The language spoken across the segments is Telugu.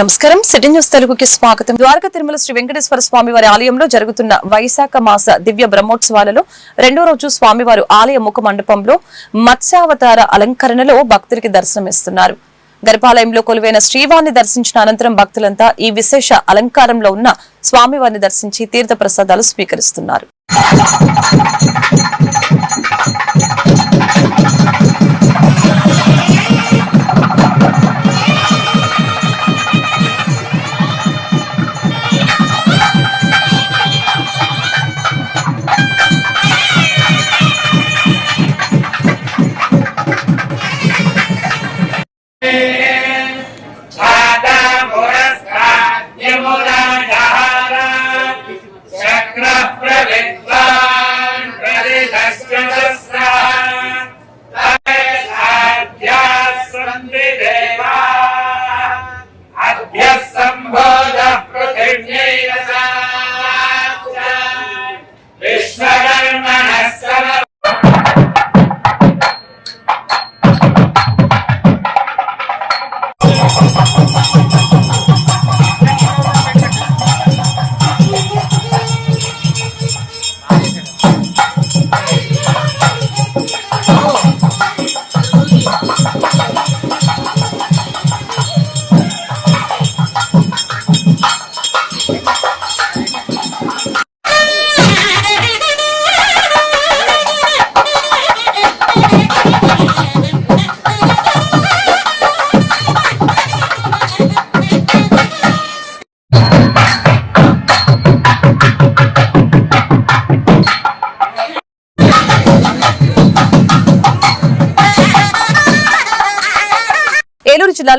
నమస్కారం. సిటీ న్యూస్ తెలుగుకి స్వాగతం. ద్వారక తిరుమల శ్రీ వెంకటేశ్వర స్వామి వారి ఆలయంలో జరుగుతున్న వైశాఖ మాస దివ్య బ్రహ్మోత్సవాలలో రెండో రోజు స్వామివారు ఆలయ ముఖ మండపంలో మత్స్యావతార అలంకరణలో భక్తులకి దర్శనమిస్తున్నారు. గర్భాలయంలో కొలువైన శ్రీవారిని దర్శించిన అనంతరం భక్తులంతా ఈ విశేష అలంకారంలో ఉన్న స్వామివారిని దర్శించి తీర్థ ప్రసాదాలు స్వీకరిస్తున్నారు.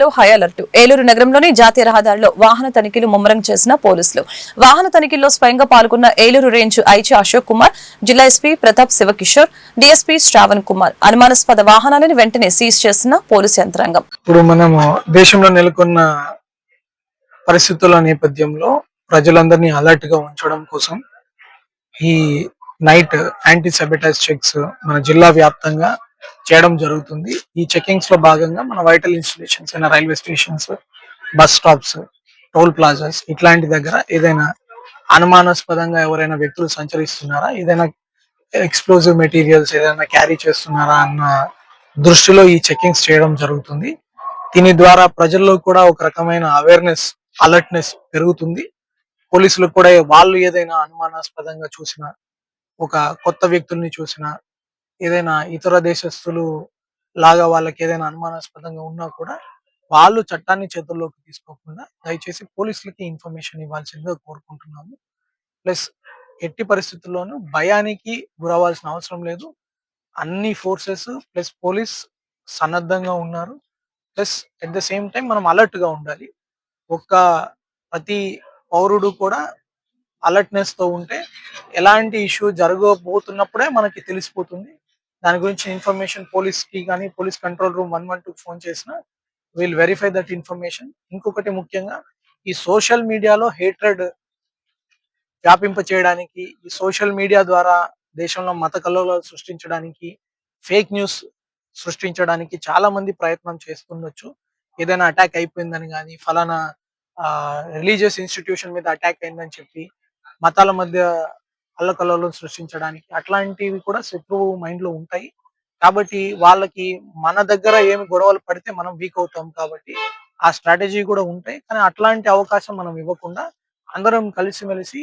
జిల్లాలో హై అలర్ట్. ఏలూరు నగరంలోని జాతీయ రహదారిలో వాహన తనిఖీలు ముమ్మరం చేసిన పోలీసులు. వాహన తనిఖీల్లో స్వయంగా పాల్గొన్న ఏలూరు రేంజ్ ఐజీ అశోక్ కుమార్ జిల్లా ఎస్పీ ప్రతాప్ శివకిషోర్ డిఎస్పీ శ్రావణ్ కుమార్. అనుమానాస్పద వాహనాలను వెంటనే సీజ్ చేసిన పోలీసు యంత్రాంగం. ఇప్పుడు మనము దేశంలో నెలకొన్న పరిస్థితుల నేపథ్యంలో ప్రజలందరినీ అలర్ట్గా ఉంచడం కోసం ఈ నైట్ యాంటీ సెబిటైజ్ చెక్స్ మన జిల్లా వ్యాప్తంగా చేయడం జరుగుతుంది. ఈ చెకింగ్స్లో భాగంగా మన వైటల్ ఇన్స్టిట్యూషన్స్ అయిన railway stations bus stops toll plazas ఇట్లాంటి దగ్గర ఏదైనా అనుమానాస్పదంగా ఎవరైనా వ్యక్తులు సంచరిస్తున్నారా? ఏదైనా ఎక్స్ప్లోజివ్ మెటీరియల్స్ ఏదైనా క్యారీ చేస్తున్నారా? అన్న దృష్టిలో ఈ చెకింగ్స్ చేయడం జరుగుతుంది. దీని ద్వారా ప్రజల్లో కూడా ఒక రకమైన అవేర్నెస్ అలర్ట్నెస్ పెరుగుతుంది. పోలీసులు కూడా వాళ్ళు ఏదైనా అనుమానాస్పదంగా చూసిన ఒక కొత్త వ్యక్తుల్ని చూసిన ఏదైనా ఇతర దేశస్తులు లాగా వాళ్ళకి ఏదైనా అనుమానాస్పదంగా ఉన్నా కూడా వాళ్ళు చట్టాన్ని చేతుల్లోకి తీసుకోకుండా దయచేసి పోలీసులకి ఇన్ఫర్మేషన్ ఇవ్వాల్సిందిగా కోరుకుంటున్నాము. ప్లస్ ఎట్టి పరిస్థితుల్లోనూ భయానికి గురవ్వాల్సిన అవసరం లేదు. అన్ని ఫోర్సెస్ ప్లస్ పోలీస్ సన్నద్ధంగా ఉన్నారు. Plus at the same time మనం అలర్ట్గా ఉండాలి. ఒక్క ప్రతి పౌరుడు కూడా అలర్ట్నెస్తో ఉంటే ఎలాంటి ఇష్యూ జరగబోతున్నప్పుడే మనకి తెలిసిపోతుంది. దాని గురించి ఇన్ఫర్మేషన్ పోలీస్కి కానీ police control room one one two phone చేసిన వీల్ వెరిఫై దట్ ఇన్ఫర్మేషన్ ఇంకొకటి ముఖ్యంగా ఈ సోషల్ మీడియాలో హేట్రెడ్ వ్యాపింప చేయడానికి ఈ సోషల్ మీడియా ద్వారా దేశంలో మత కలవలు సృష్టించడానికి ఫేక్ న్యూస్ సృష్టించడానికి చాలా మంది ప్రయత్నం చేస్తుండొచ్చు. ఏదైనా అటాక్ అయిపోయిందని కానీ ఫలానా రిలీజియస్ ఇన్స్టిట్యూషన్ మీద అటాక్ అయిందని చెప్పి మతాల మధ్య అల్లకల్లోలం సృష్టించడానికి అట్లాంటివి కూడా శత్రువు మైండ్లో ఉంటాయి. కాబట్టి వాళ్ళకి మన దగ్గర ఏమి గొడవలు పడితే మనం వీక్ అవుతాం కాబట్టి ఆ స్ట్రాటజీ కూడా ఉంటాయి. కానీ అట్లాంటి అవకాశం మనం ఇవ్వకుండా అందరం కలిసిమెలిసి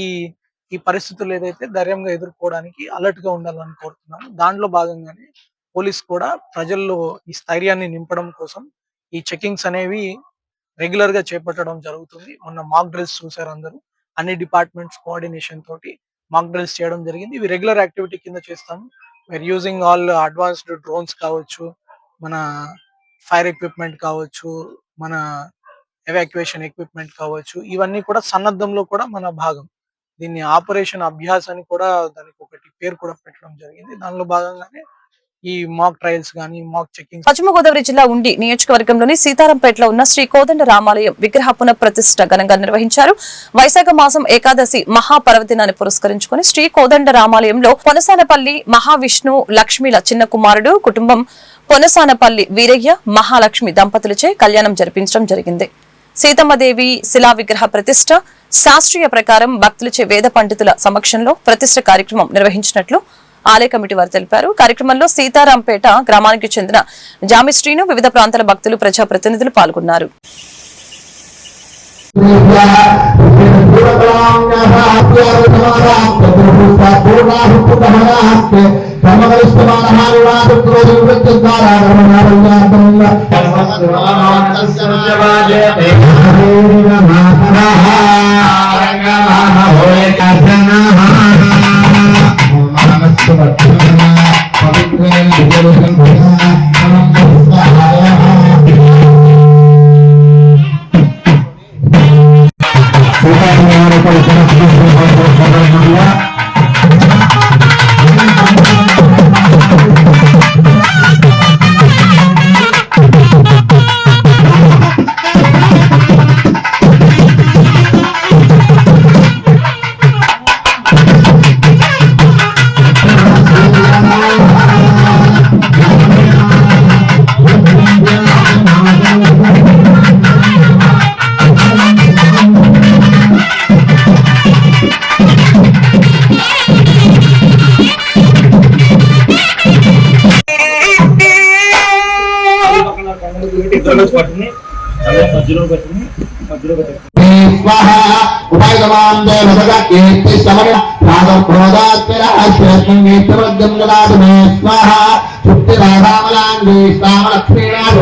ఈ ఈ పరిస్థితులు ఏదైతే ధైర్యంగా ఎదుర్కోవడానికి అలర్ట్గా ఉండాలని కోరుతున్నాను దాంట్లో భాగంగానే పోలీస్ కూడా ప్రజల్లో ఈ స్థైర్యాన్ని నింపడం కోసం ఈ చెకింగ్స్ అనేవి రెగ్యులర్గా చేపట్టడం జరుగుతుంది. మొన్న మాక్ డ్రిల్స్ చూసారు అందరూ. అన్ని డిపార్ట్మెంట్స్ కోఆర్డినేషన్ తోటి మాక్ డ్రిల్స్ చేయడం జరిగింది. ఇవి రెగ్యులర్ యాక్టివిటీ కింద చేస్తాము we're using all advanced drones కావచ్చు మన ఫైర్ ఎక్విప్మెంట్ కావచ్చు మన ఎవాక్యుయేషన్ ఎక్విప్మెంట్ కావచ్చు. ఇవన్నీ కూడా సన్నద్ధంలో కూడా మన భాగం. దీన్ని ఆపరేషన్ అభ్యాస్ అని కూడా దానికి ఒకటి పేరు కూడా పెట్టడం జరిగింది. దానిలో భాగంగానే ఈ మాక్ ట్రయల్స్ కానీ మాక్ చెకింగ్ పశ్చిమ గోదావరి జిల్లా ఉండి నియోజకవర్గంలోని సీతారాంపేటలో ఉన్న శ్రీ కోదండ రామాలయం విగ్రహ పునఃప్రతిష్ట ఘనంగా నిర్వహించారు. వైశాఖ మాసం ఏకాదశి మహాపర్వదినాన్ని పురస్కరించుకుని శ్రీ కోదండ రామాలయంలో పొనసానపల్లి మహావిష్ణు లక్ష్మీల చిన్న కుమారుడు కుటుంబం పొనసానపల్లి వీరయ్య మహాలక్ష్మి దంపతులచే కళ్యాణం జరిపించడం జరిగింది. సీతమ్మదేవి శిలా విగ్రహ ప్రతిష్ట శాస్త్రీయ ప్రకారం భక్తులచే వేద పండితుల సమక్షంలో ప్రతిష్ట కార్యక్రమం నిర్వహించినట్లు ఆలయ కమిటీ వారు తెలిపారు. కార్యక్రమంలో సీతారాంపేట గ్రామానికి చెందిన జామిశ్రీను వివిధ ప్రాంతాల భక్తులు ప్రజాప్రతినిధులు పాల్గొన్నారు.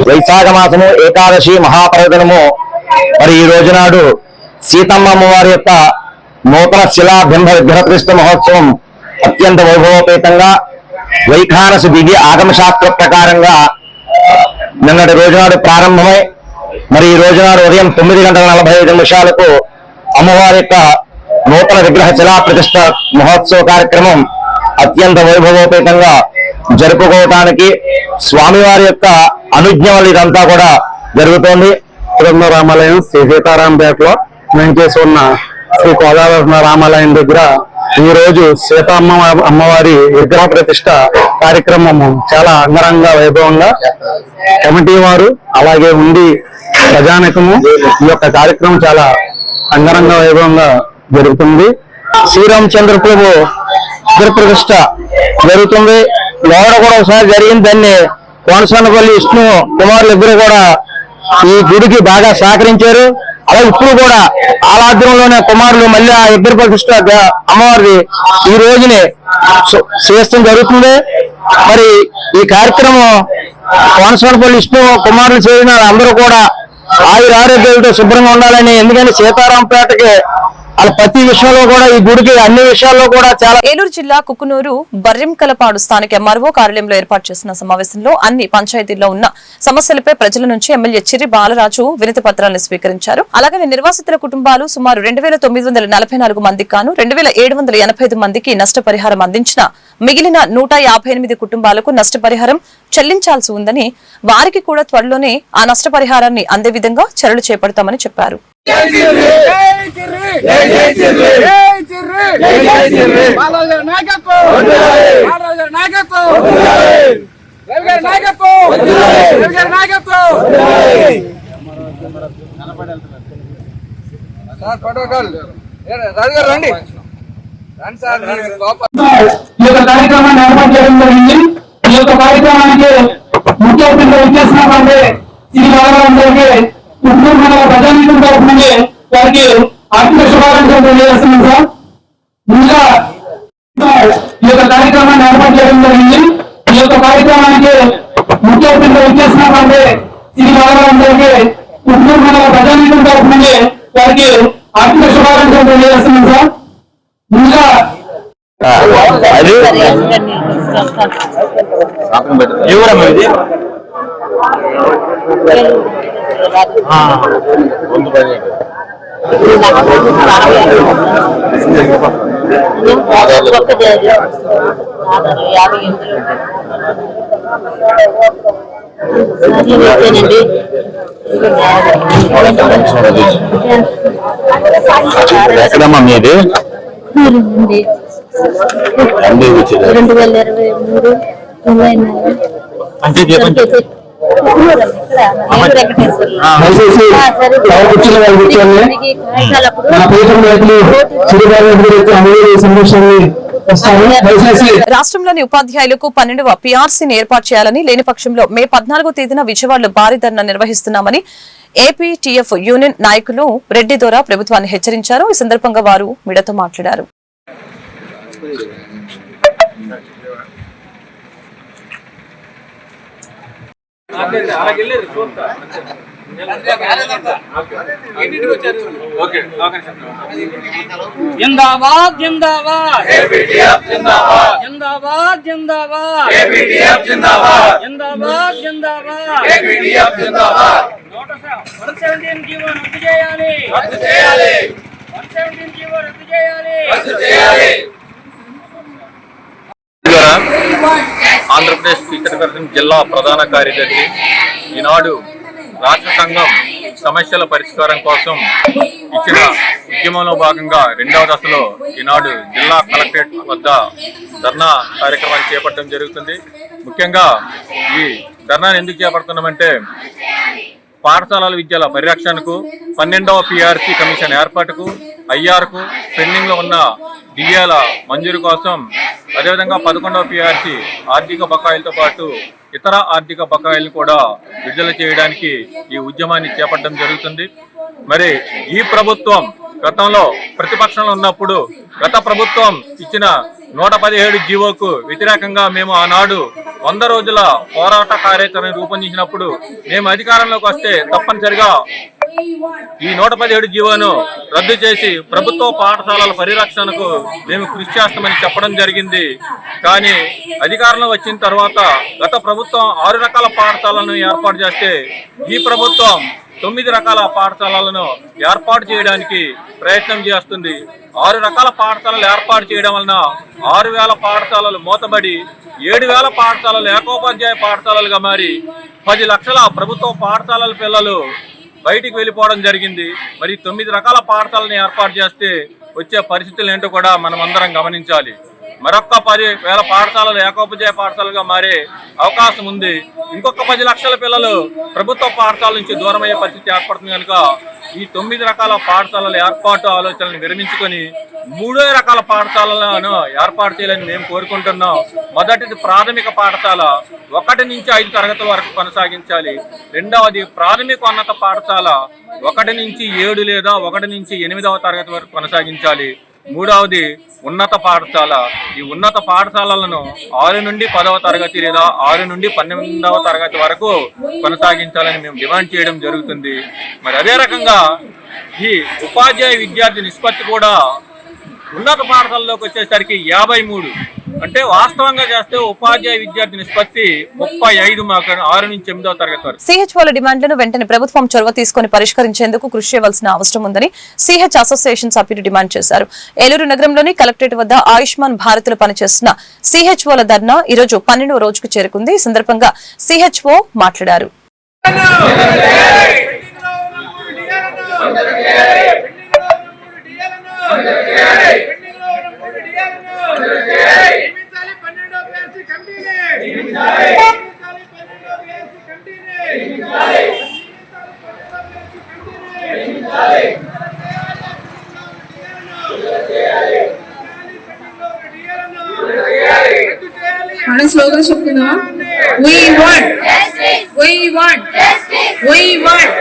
వైశాఖ మాసము ఏకాదశి మహాపర్వదినము. మరి ఈ రోజు నాడు సీతమ్మ అమ్మవారి యొక్క నూతన శిలా బింబ విగ్రహకృష్ణ మహోత్సవం అత్యంత వైభవోపేతంగా వైఖానసు దిగి ఆగమశాస్త్ర ప్రకారంగా నిన్నటి రోజునాడు ప్రారంభమై మరి ఈ రోజునాడు ఉదయం తొమ్మిది గంటల నలభై ఐదు నిమిషాలకు అమ్మవారి యొక్క నూతన విగ్రహ శిలా ప్రతిష్ట మహోత్సవ కార్యక్రమం అత్యంత వైభవోపేతంగా జరుపుకోవటానికి స్వామివారి యొక్క అనుజ్ఞ వల్ల ఇదంతా కూడా జరుగుతోంది. తిరుమల రామాలయం శ్రీ సీతారాంపేటలో మేము చేసి ఉన్న శ్రీ కోదావరి రామాలయం దగ్గర ఈ రోజు సీతమ్మ అమ్మవారి విగ్రహ ప్రతిష్ట కార్యక్రమము చాలా అంగరంగ వైభవంగా కమిటీ వారు అలాగే ఉండి ప్రజానికము ఈ యొక్క కార్యక్రమం చాలా అంగరంగ వైభవంగా జరుగుతుంది. శ్రీరామచంద్ర ప్రభు ఇద్దరు జరుగుతుంది. లోడ కూడా ఒకసారి జరిగింది. దాన్ని కోనసానపల్లి విష్ణు కుమారులు ఇద్దరు కూడా ఈ గుడికి బాగా సహకరించారు. అలాగే ఇప్పుడు కూడా ఆలాద్రంలోనే కుమారులు మళ్ళీ ఆ ఇద్దరు ప్రతిష్ట అమ్మవారి అమ్మవారిది ఈ రోజుని సు- చేస్తాం జరుగుతుంది. మరి ఈ కార్యక్రమం కోనసానపల్లి విష్ణు కుమారులు చేసిన అందరూ కూడా ఆయుర ఆరోగ్యాలతో శుభ్రంగా ఉండాలని ఎందుకంటే సీతారాంపేటకి అలా ప్రతి విషయంలో కూడా ఈ గుడికి అన్ని విషయాల్లో కూడా చాలా ఏలూరు జిల్లా కుకునూరు బర్రింకలపాడు స్థానిక ఎంఆర్ఓ కార్యాలయంలో ఏర్పాటు చేసిన సమావేశంలో అన్ని పంచాయతీల్లో ఉన్న సమస్యలపై ప్రజల నుంచి ఎమ్మెల్యే చిరి బాలరాజు వినతి పత్రాలను స్వీకరించారు. అలాగే నిర్వాసితుల కుటుంబాలు సుమారు రెండు వేల తొమ్మిది వందల నలభై నాలుగు మందికి కాను రెండు వేల ఏడు వందల ఎనభై ఐదు మందికి నష్టపరిహారం అందించిన మిగిలిన నూట యాభై ఎనిమిది కుటుంబాలకు నష్టపరిహారం చెల్లించాల్సి ఉందని వారికి కూడా త్వరలోనే ఆ నష్టపరిహారాన్ని అందే విధంగా చర్యలు చేపడతామని చెప్పారు. ఈ యొక్క కార్యక్రమాన్ని ఏర్పాటు చేయడం జరిగింది. ఈ యొక్క కార్యక్రమానికి ముఖ్య అతిథిగా వచ్చేసినటువంటి శ్రీ బాలరాం కుటుంబ మండల ప్రజానీకం తరఫు నుండి వారికి ఆర్థిక శుభాకాంక్షలు తెలియజేస్తున్నాం సార్. యొక్క కార్యక్రమాన్ని ఏర్పాటు చేయడం జరిగింది. ఈ యొక్క కార్యక్రమానికి ముఖ్య అతిథిగా వచ్చేసినటువంటి శ్రీ బాలగారికి పుట్టూరు మండల ప్రజానీకం తరఫు నుండి వారికి ఆర్థిక శుభాకాంక్షలు తెలియజేస్తున్నాం సార్. ముందుగా అది ఎవరమ్మా ఇది? ఎక్కడమ్మా మీది? రెండు వేల ఇరవై మూడు రాష్ట్రంలోని ఉపాధ్యాయులకు పన్నెండవ పీఆర్సీని ఏర్పాటు చేయాలని లేని పక్షంలో మే పద్నాలుగో తేదీన విజయవాడలో భారీ ధర్నా నిర్వహిస్తున్నామని ఏపీటీఎఫ్ యూనియన్ నాయకులు రెడ్డి ద్వారా ప్రభుత్వాన్ని హెచ్చరించారు. ఈ సందర్భంగా వారు మీడతో మాట్లాడారు. జిందాబాద్ జిందాబాద్. జిందాబాద్. జిందాబాద్ జిందాబాద్. జిందాబాద్. వన్ సెవెంటీన్ జీవో రద్దు చేయాలి. వన్ సెవెంటీన్ జీవో రద్దు చేయాలి. ఆంధ్రప్రదేశ్ టీచర్ జిల్లా ప్రధాన కార్యదర్శి ఈనాడు రాష్ట్ర సంఘం సమస్యల పరిష్కారం కోసం ఇచ్చిన ఉద్యమంలో భాగంగా రెండవ దశలో ఈనాడు జిల్లా కలెక్టరేట్ వద్ద ధర్నా కార్యక్రమాన్ని చేపట్టడం జరుగుతుంది. ముఖ్యంగా ఈ ధర్నాను ఎందుకు చేపడుతున్నామంటే పాఠశాలల విద్యల పరిరక్షణకు పన్నెండవ పిఆర్సీ కమిషన్ ఏర్పాటుకు ఐఆర్కు పెండింగ్లో ఉన్న డిఏల మంజూరు కోసం అదేవిధంగా పదకొండవ పిఆర్సీ ఆర్థిక బకాయిలతో పాటు ఇతర ఆర్థిక బకాయిలను కూడా విడుదల చేయడానికి ఈ ఉద్యమాన్ని చేపట్టడం జరుగుతుంది. మరి ఈ ప్రభుత్వం గతంలో ప్రతిపక్షంలో ఉన్నప్పుడు గత ప్రభుత్వం ఇచ్చిన నూట పదిహేడు జీవోకు వ్యతిరేకంగా మేము ఆనాడు వంద రోజుల పోరాట కార్యాచరణ రూపొందించినప్పుడు మేము అధికారంలోకి వస్తే తప్పనిసరిగా ఈ నూట పదిహేడు జీవోను రద్దు చేసి ప్రభుత్వ పాఠశాలల పరిరక్షణకు మేము కృషి చేస్తామని చెప్పడం జరిగింది. కానీ అధికారంలో వచ్చిన తర్వాత గత ప్రభుత్వం ఆరు రకాల పాఠశాలను ఏర్పాటు చేస్తే ఈ ప్రభుత్వం తొమ్మిది రకాల పాఠశాలలను ఏర్పాటు చేయడానికి ప్రయత్నం చేస్తుంది. ఆరు రకాల పాఠశాలలు ఏర్పాటు చేయడం వలన ఆరు వేల పాఠశాలలు మూతబడి ఏడు వేల పాఠశాలలు ఏకోపాధ్యాయ పాఠశాలలుగా మారి పది లక్షల ప్రభుత్వ పాఠశాలల పిల్లలు బయటికి వెళ్ళిపోవడం జరిగింది. మరి తొమ్మిది రకాల పాఠశాలను ఏర్పాటు చేస్తే వచ్చే పరిస్థితులు ఏంటో కూడా మనం అందరం గమనించాలి. మరొక పది వేల పాఠశాలలు ఏకోపజయ పాఠశాలగా మారే అవకాశం ఉంది. ఇంకొక పది లక్షల పిల్లలు ప్రభుత్వ పాఠశాల నుంచి దూరమయ్యే పరిస్థితి ఏర్పడుతుంది కనుక ఈ తొమ్మిది రకాల పాఠశాలల ఏర్పాటు ఆలోచనలు విరమించుకొని మూడో రకాల పాఠశాలలను ఏర్పాటు చేయాలని మేము కోరుకుంటున్నాం. మొదటిది ప్రాథమిక పాఠశాల. ఒకటి నుంచి ఐదు తరగతి వరకు కొనసాగించాలి. రెండవది ప్రాథమిక ఉన్నత పాఠశాల. ఒకటి నుంచి ఏడు లేదా ఒకటి నుంచి ఎనిమిదవ తరగతి వరకు కొనసాగించాలి. మూడవది ఉన్నత పాఠశాల. ఈ ఉన్నత పాఠశాలలను ఆరు నుండి పదవ తరగతి లేదా ఆరు నుండి పన్నెండవ తరగతి వరకు కొనసాగించాలని మేము డిమాండ్ చేయడం జరుగుతుంది. మరి అదే రకంగా ఈ ఉపాధ్యాయ విద్యార్థి నిష్పత్తి కూడా ఉన్నత పాఠశాలలోకి వచ్చేసరికి యాభై మూడు అంటే వాస్తవంగా చేస్తే ఉపాధ్యాయ విద్యార్థి నిష్పత్తి ముప్పై ఐదు ఆరు నుంచి ఎనిమిదవ తరగతి వరకు. సిహెచ్ఓల డిమాండ్లను వెంటనే ప్రభుత్వం చొరవ తీసుకుని పరిష్కరించేందుకు కృషి చేయవలసిన అవసరం ఉందని సిహెచ్ అసోసియేషన్ సభ్యులు డిమాండ్ చేశారు. ఏలూరు నగరంలోని కలెక్టరేట్ వద్ద ఆయుష్మాన్ భారత్లో పనిచేస్తున్న సిహెచ్ఓల ధర్నా ఈ రోజు పన్నెండవ రోజుకు చేరుకుంది. ఈ సందర్భంగా సిహెచ్ఓ మాట్లాడారు. మనం స్లోగా చెప్తున్నావా we want we want we want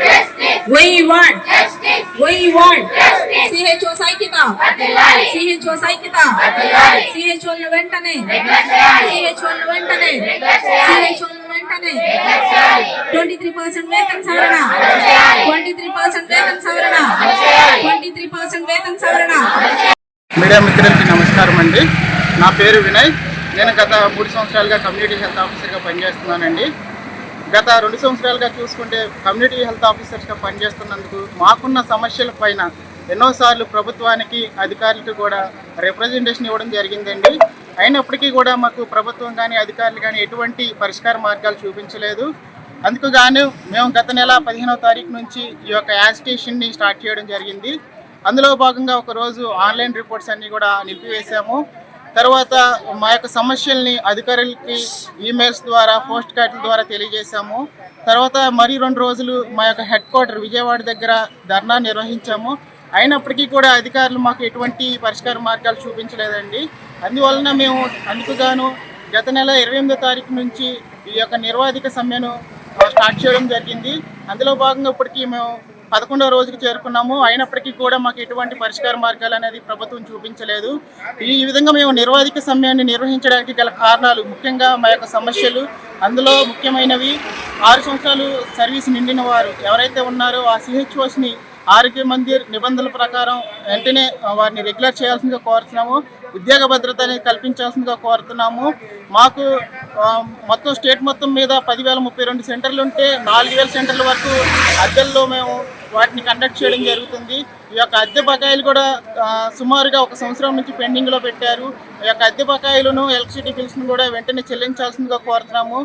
We want. We want. CHO Saikita. CHO Saikita. CHO ను వెంటనే. CHO ను వెంటనే. CHO ను వెంటనే. 23% వేతన సవరణ. 23% వేతన సవరణ. 23% వేతన సవరణ. మీడియా మిత్రులకి నమస్కారం అండి నా పేరు వినయ్ నేను గత మూడు సంవత్సరాలుగా కమ్యూనిటీ హెల్త్ ఆఫీసర్గా పనిచేస్తున్నానండి గత రెండు సంవత్సరాలుగా చూసుకుంటే కమ్యూనిటీ హెల్త్ ఆఫీసర్స్గా పనిచేస్తున్నందుకు మాకున్న సమస్యల పైన ఎన్నోసార్లు ప్రభుత్వానికి అధికారులకు కూడా రిప్రజెంటేషన్ ఇవ్వడం జరిగిందండి. అయినప్పటికీ కూడా మాకు ప్రభుత్వం కానీ అధికారులు కానీ ఎటువంటి పరిష్కార మార్గాలు చూపించలేదు. అందుకు గాను మేము గత నెల పదిహేనవ తారీఖు నుంచి ఈ యొక్క యాజిటేషన్ని స్టార్ట్ చేయడం జరిగింది. అందులో భాగంగా ఒక రోజు ఆన్లైన్ రిపోర్ట్స్ అన్నీ కూడా నిలిపివేశాము. తర్వాత మా యొక్క సమస్యల్ని అధికారులకి ఈమెయిల్స్ ద్వారా పోస్ట్ కార్డుల ద్వారా తెలియజేశాము. తర్వాత మరి రెండు రోజులు మా యొక్క హెడ్ క్వార్టర్ విజయవాడ దగ్గర ధర్నా నిర్వహించాము. అయినప్పటికీ కూడా అధికారులు మాకు ఎటువంటి పరిష్కార మార్గాలు చూపించలేదండి. అందువలన మేము అందుకుగాను గత నెల ఇరవై ఎనిమిదో తారీఖు నుంచి ఈ యొక్క నిర్వాధిక సమ్మెను స్టార్ట్ చేయడం జరిగింది. అందులో భాగంగా ఇప్పటికీ మేము పదకొండవ రోజుకి చేరుకున్నాము. అయినప్పటికీ కూడా మాకు ఎటువంటి పరిష్కార మార్గాలు అనేది ప్రభుత్వం చూపించలేదు. ఈ విధంగా మేము నిర్వాధిక సమయాన్ని నిర్వహించడానికి గల కారణాలు ముఖ్యంగా మా యొక్క సమస్యలు అందులో ముఖ్యమైనవి ఆరు సంవత్సరాలు సర్వీస్ నిండిన వారు ఎవరైతే ఉన్నారో ఆ సిహెచ్ఓస్ని ఆరోగ్య మందిర్ నిబంధనల ప్రకారం వెంటనే వారిని రెగ్యులర్ చేయాల్సిందిగా కోరుతున్నాము. ఉద్యోగ భద్రతని కల్పించాల్సిందిగా కోరుతున్నాము. మాకు మొత్తం స్టేట్ మొత్తం మీద పదివేల ముప్పై రెండు సెంటర్లు ఉంటే నాలుగు వేల సెంటర్ల వరకు అద్దెల్లో మేము వాటిని కండక్ట్ చేయడం జరుగుతుంది. ఈ యొక్క అద్దె బకాయిలు కూడా సుమారుగా ఒక సంవత్సరం నుంచి పెండింగ్లో పెట్టారు. ఈ యొక్క అద్దె బకాయిలను ఎలక్ట్రిసిటీ బిల్స్ను కూడా వెంటనే చెల్లించాల్సిందిగా కోరుతున్నాము.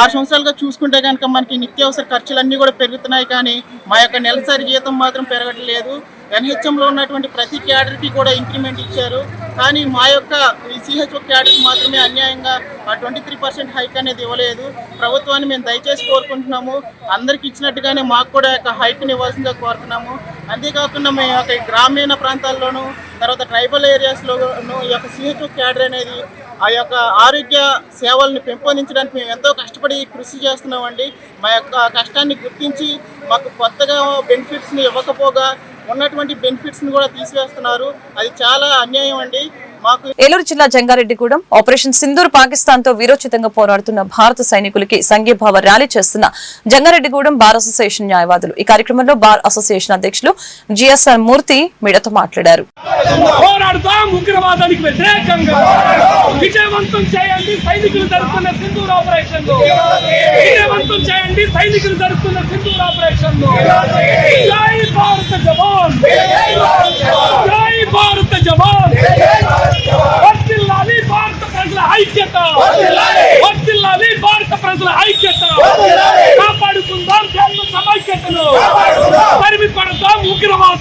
ఆరు సంవత్సరాలుగా చూసుకుంటే కనుక మనకి నిత్యావసర ఖర్చులన్నీ కూడా పెరుగుతున్నాయి కానీ మా యొక్క నెలసరి జీతం మాత్రం పెరగట్లేదు. ఎన్హెచ్ఎంలో ఉన్నటువంటి ప్రతి క్యాడర్కి కూడా ఇంక్రిమెంట్ ఇచ్చారు. కానీ మా యొక్క ఈ సిహెచ్ఓ క్యాడర్కి మాత్రమే అన్యాయంగా ఆ ట్వంటీ త్రీ పర్సెంట్ హైక్ అనేది ఇవ్వలేదు. ప్రభుత్వాన్ని మేము దయచేసి కోరుకుంటున్నాము. అందరికి ఇచ్చినట్టుగానే మాకు కూడా యొక్క హైక్ని ఇవ్వాల్సిందిగా కోరుతున్నాము. అంతేకాకుండా మేము యొక్క గ్రామీణ ప్రాంతాల్లోనూ తర్వాత ట్రైబల్ ఏరియాస్లోనూ ఈ యొక్క సిహెచ్ఓ క్యాడర్ అనేది ఆ యొక్క ఆరోగ్య సేవలను పెంపొందించడానికి మేము ఎంతో కష్టపడి కృషి చేస్తున్నామండి. మా యొక్క కష్టాన్ని గుర్తించి మాకు కొత్తగా బెనిఫిట్స్ని ఇవ్వకపోగా ఉన్నటువంటి బెనిఫిట్స్ని కూడా తీసివేస్తున్నారు. అది చాలా అన్యాయం అండి. ఏలూరు జిల్లా జంగారెడ్డిగూడెం ఆపరేషన్ సింధూర్ పాకిస్తాన్తో వీరోచితంగా పోరాడుతున్న భారత సైనికులకి సంఘీభావ ర్యాలీ చేస్తున్న జంగారెడ్డిగూడెం బార్ అసోసియేషన్ న్యాయవాదులు. ఈ కార్యక్రమంలో బార్ అసోసియేషన్ అధ్యక్షులు జిఎస్ఆర్ మూర్తి మీడియాతో మాట్లాడారు. పోరాడుతాం ఉగ్రవాదానికి వ్యతిరేకంగా. విజయవంతం చేయండి సైనికులు జరుపుతున్న సింధూర్ ఆపరేషన్ విజయవంతం చేయండి సైనికులు జరుపుతున్న సింధూర్ ఆపరేషన్ జై భారత జవాన్. జై భారత జవాన్.